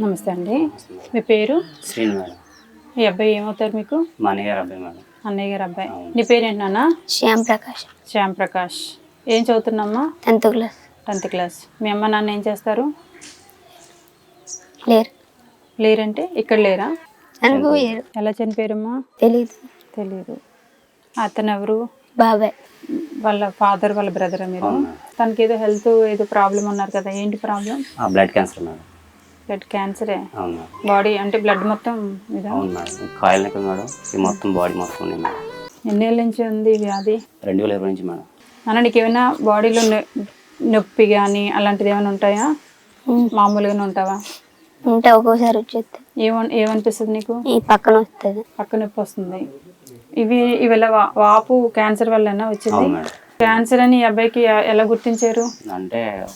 నమస్తే అండి. మీ పేరు? శ్రీను మేడం. మీ అబ్బాయి ఏమవుతారు మీకు? మా అన్నయ్య గారు అబ్బాయి మేడం. అన్నయ్య గారు అబ్బాయి. నీ పేరేంటి నాన్న? శ్యామ్ ప్రకాష్. శ్యామ్ ప్రకాష్. ఏం చదువుతున్నామ్మా? Tenth class. Tenth class. మీ అమ్మ నాన్న ఏం చేస్తారు? లేరు. లేరంటే ఇక్కడ లేరా? చనిపోయారు ఎలా చనిపోయారమ్మా? తెలీదు. తెలియదు అతను ఎవరు బాబాయ్ వాళ్ళ ఫాదర్ వాళ్ళ బ్రదర్ మీరు? తనకి ఏదో హెల్త్ ఏదో ప్రాబ్లం ఉన్నారు కదా ఏంటి ప్రాబ్లం ఆ బ్లడ్ క్యాన్సర్ మేడం. బ్లడ్ క్యాన్సరే. బాడీ అంటే బ్లడ్ మొత్తం అవును మేడం. కాయలు మేడం. ఇది మొత్తం బాడీ మొత్తం ఉంది మేడం. ఎన్నేళ్ళ నుంచి ఉంది వ్యాధి? రెండు వేల ఇరవై నుంచి మేడం. అన్న నీకు ఏమైనా బాడీలో నొప్పి కానీ అలాంటిది ఏమైనా ఉంటాయా? మామూలుగానే ఉంటావా? ఉంటే ఒక్కోసారి వచ్చేస్తే ఏమన్ ఏమనిపిస్తుంది నీకు? ఈ పక్కన వస్తుంది. పక్క నొప్పి వస్తుంది. ఇవి ఇవి వా- వాపు క్యాన్సర్ వల్లనా వచ్చింది? క్యాన్సర్ అని ఈ అబ్బాయికి ఎలా గుర్తించారు? అంటే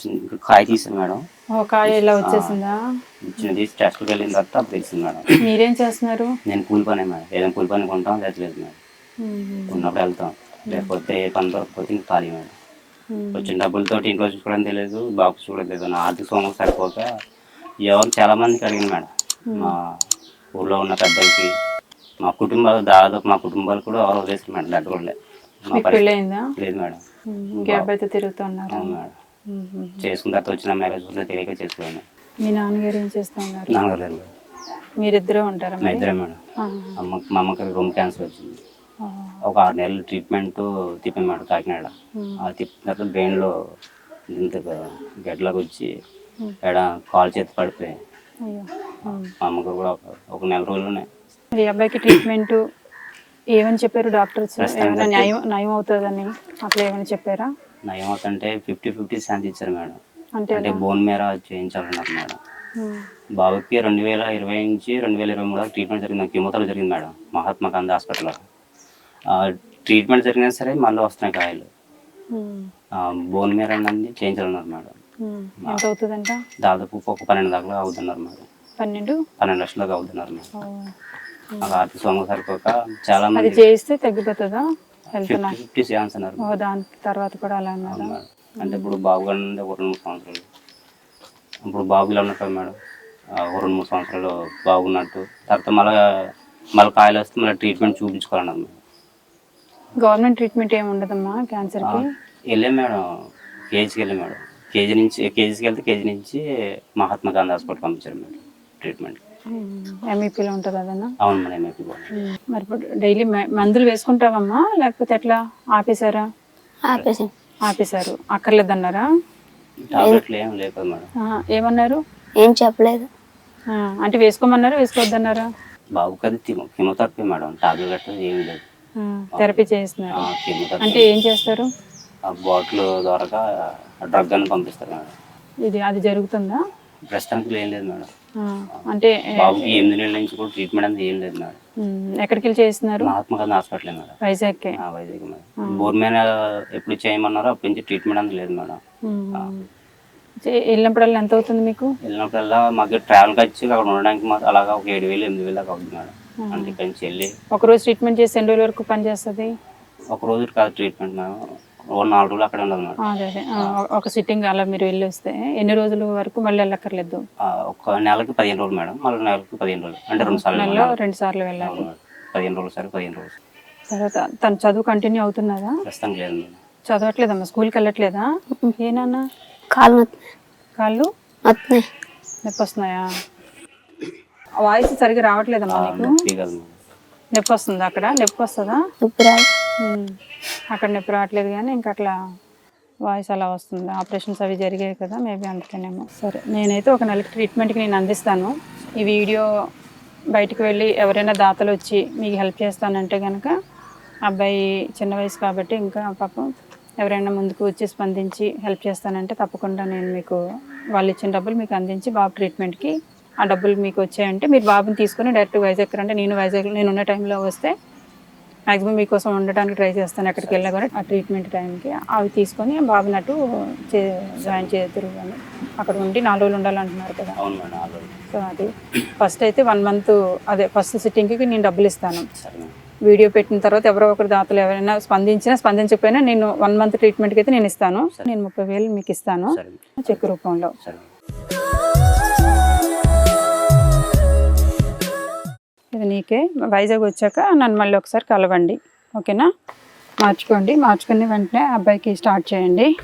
చిన్న కాయ తీసాను మేడం ఒక ఇలా వచ్చేసిందా? చిన్న తీసి టెస్ట్కి వెళ్ళిన తర్వాత అప్పుడు తెలిసింది మేడం. మీరేం చేస్తున్నారు? నేను కూలి పనే మేడం. ఏదైనా కూలి పని కొంటాం లేదు లేదు మేడం. ఉన్నప్పుడు వెళ్తాం. లేకపోతే ఏ పని దొరకకపోతే ఇంకా ఖాళీ మేడం. వచ్చిన డబ్బులతో ఇంట్లో చూసుకోవడం తెలియదు బాబు చూడడం తెలియదు నా ఆర్థిక సోమం సరిపోక ఎవరు చాలా మందికి అడిగింది మేడం. మా ఊళ్ళో ఉన్న పెద్దలకి మా కుటుంబాలు దాదాపు మా కుటుంబాలు కూడా ఎవరు వదిలేసారు మేడం. దగ్గర లేదు మేడం. ఇంకే అబ్బాయితో తిరుగుతున్నారు మేడం. చేసుకున్న తర్వాత వచ్చిన మ్యారేజ్ ఉంటే తెలియక చేసుకోవాలి మీ నాన్నగారు ఏం చేస్తూ ఉన్నారు నాన్నగారు మీరిద్దరే ఉంటారా మా? ఇద్దరే మేడం. అమ్మ మా అమ్మకి రూమ్ క్యాన్సర్ వచ్చింది. ఒక ఆరు నెలలు ట్రీట్మెంట్ తిప్పాను మేడం కాకినాడ. ఆ తిప్పిన తర్వాత బ్రెయిన్లో ఇంత గడ్డలాగా వచ్చి ఎడ కాలు చేతి పడిపోయి అయ్యో. మ్మ్. మా అమ్మకు కూడా ఒక- నెల రోజుల్లోనే మరి ఈ అబ్బాయికి ట్రీట్మెంట్ ఏమని చెప్పారు డాక్టర్స్? ఏమైనా న్యాయం నయం అవుతుందని అట్లా ఏమైనా చెప్పారా? నా ఏమవుతుంటే ఫిఫ్టీ ఫిఫ్టీ ఛాన్స్ ఇచ్చారు మేడం. అంటే బోన్ మేర చేయించాలన్నారు మేడం. బాబుకి రెండు వేల ఇరవై నుంచి రెండు వేల ఇరవై మూడు ట్రీట్మెంట్ జరిగింది. కెమోథెరపీ జరిగింది మేడం. మహాత్మా గాంధీ హాస్పిటల్లో. ట్రీట్మెంట్ జరిగినా సరే మళ్ళీ వస్తున్నాయి కాయలు. బోన్ మేర అన్నది చేయించాలన్నారు మేడం. మ్మ్. ఎంత అవుతుందంట? దాదాపు ఒక పన్నెండు దాకా అవుతున్నారు మేడం. పన్నెండు? పన్నెండు లక్షల దాకా అవుతున్నారు మేడం. ఆర్థిక సొమ్ము సరిపోక చాలా మంది చేయిస్తే తగ్గిపోతుందా? నా ఫిఫ్టీ ఛాన్స్ అన్నారు. ఓ దాని తర్వాత కూడా అలా మేడం. అంటే ఇప్పుడు బాబు గారు నుండి ఒక రెండు మూడు సంవత్సరాలు. ఇప్పుడు బాబు ఇలా ఉన్నట్టు మేడం. ఒక రెండు మూడు సంవత్సరాలు బాగున్నట్టు. తర్వాత మళ్ళీ మళ్ళీ కాయలు వస్తే మళ్ళీ ట్రీట్మెంట్ చూపించుకోవాలన్నారు మేడం. గవర్నమెంట్ ట్రీట్మెంట్ ఏమి ఉండదమ్మా క్యాన్సర్కి వెళ్ళాం మేడం. కేజీకి వెళ్ళాం మేడం. కేజీ నుంచి కేజీకి వెళ్తే కేజీ నుంచి మహాత్మా గాంధీ హాస్పిటల్ పంపించారు మేడం ట్రీట్మెంట్ ఎంఈపీలో ఉంటుంది అదన్నా అవును మేడం ఎంఐపీ మరి ఇప్పుడు డైలీ మందులు వేసుకుంటావమ్మా? లేకపోతే ఎట్లా? ఆపేశారా? ఆపేసి ఆపేశారు. అక్కర్లేదన్నారా? టాబ్లెట్లు ఏం లేవు కదా మేడం. ఆ, ఏమన్నారు? ఏం చెప్పలేదు. ఆ, అంటే వేసుకోమన్నారా వేసుకోవద్దన్నారా? బాబుకి అది కెమో కెమోథెరపీ మేడం టాబ్లెట్ అట్లా ఏమీ లేదు. థెరపీ చేస్తున్నారు ఆ, కెమోథెరపీ. అంటే ఏం చేస్తారు? ఆ బాటిల్ ద్వారా డ్రగ్ అని పంపిస్తారు మేడం. ఇది అది జరుగుతుందా? ప్రస్తుతానికి ఏం లేదు మేడం. ఆ, అంటే బాబుకి ఎనిమిది నెలల నుంచి కూడా ట్రీట్మెంట్ అనేది ఏం లేదు మేడం. ఎక్కడికి వెళ్ళి చేస్తున్నారు మహాత్మా గాంధీ హాస్పిటల్ మేడం. వైజాగ్కి? ఆ, వైజాగ్ మేడం. బోర్ మీద ఎప్పుడు చేయమన్నారో అప్పటి నుంచి ట్రీట్మెంట్ అనేది లేదు మేడం. వెళ్ళినప్పుడల్లా ఎంత అవుతుంది మీకు? వెళ్ళినప్పుడల్లా మాకు ట్రావెల్ ఖర్చు అక్కడ ఉండడానికి మాకు అలాగా ఒక ఏడు వేలు ఎనిమిది వేలు దాకా అవుతుంది మేడం. అంటే ఇక్కడి నుంచి వెళ్ళి ఒక రోజు ట్రీట్మెంట్ చేసి ఎన్ని రోజుల వరకు పనిచేస్తుంది ఒక రోజు కాదు ట్రీట్మెంట్ మేడం. ఓ నాలుగు రోజులు అక్కడ ఉండదు మేడం. అదే అదే. ఆ, ఒక సిట్టింగ్ అలా మీరు వెళ్ళి వస్తే ఎన్ని రోజుల వరకు మళ్ళీ వెళ్ళక్కర్లేదు? ఆ, ఒక నెలకి పదిహేను రోజులు మేడం. మళ్ళీ నెలకి పదిహేను రోజులు. అంటే రెండు సార్లు నెలలో రెండు సార్లు వెళ్ళాలి. అవును మేడం. పదిహేను రోజులు సరే పదిహేను రోజులు. తర్వాత తను చదువు కంటిన్యూ అవుతున్నదా ప్రస్తుతానికి లేదు మేడం. చదవట్లేదమ్మా? స్కూల్కి వెళ్ళట్లేదా? ఏనాన్న కాలు కాళ్ళు? నొత్తున్నాయి. నొప్పి వస్తున్నాయా వాయిస్ సరిగా రావట్లేదమ్మా నీకు? నొప్పి కదా మేడం. నొప్పి వస్తుందా అక్కడ? నొప్పి వస్తుందా నొప్పి రాదు. ఉమ్. అక్కడ నొప్పి రావట్లేదు కానీ ఇంకా అట్లా వాయిస్ అలా వస్తుంది. ఆపరేషన్స్ అవి జరిగాయి కదా మేబీ అందుకనేమో. సరే నేనైతే ఒక నెలకి ట్రీట్మెంట్కి నేను అందిస్తాను. ఈ వీడియో బయటకు వెళ్ళి ఎవరైనా దాతలు వచ్చి మీకు హెల్ప్ చేస్తానంటే కనుక అబ్బాయి చిన్న వయసు కాబట్టి ఇంకా పాపం ఎవరైనా ముందుకు వచ్చి స్పందించి హెల్ప్ చేస్తానంటే తప్పకుండా నేను మీకు వాళ్ళు ఇచ్చిన డబ్బులు మీకు అందించి బాబు ట్రీట్మెంట్కి ఆ డబ్బులు మీకు వచ్చాయంటే మీరు బాబుని తీసుకొని డైరెక్ట్ వైజాగ్ రండి. నేను వైజాగ్ నేను ఉన్న టైంలో వస్తే మాక్సిమం మీకోసం ఉండడానికి ట్రై చేస్తాను ఎక్కడికి వెళ్ళా కూడా ఆ ట్రీట్మెంట్ టైంకి అవి తీసుకొని బాబునట్టు చే జాయిన్ చేద్దరు అని అక్కడ ఉండి నాలుగు రోజులు ఉండాలంటున్నారు కదా. సో అది ఫస్ట్ అయితే వన్ మంత్ అదే ఫస్ట్ సిట్టింగ్కి నేను డబ్బులు ఇస్తాను. వీడియో పెట్టిన తర్వాత ఎవరో ఒకరు దాతలు ఎవరైనా స్పందించినా స్పందించకపోయినా నేను వన్ మంత్ ట్రీట్మెంట్కి అయితే నేను ఇస్తాను. నేను ముప్పై వేలు మీకు ఇస్తాను చెక్ రూపంలో. ఇది నీకే. వైజాగ్ వచ్చాక నన్ను మళ్ళీ ఒకసారి కలవండి. ఓకేనా? మార్చుకోండి. మార్చుకుని వెంటనే అబ్బాయికి స్టార్ట్ చేయండి.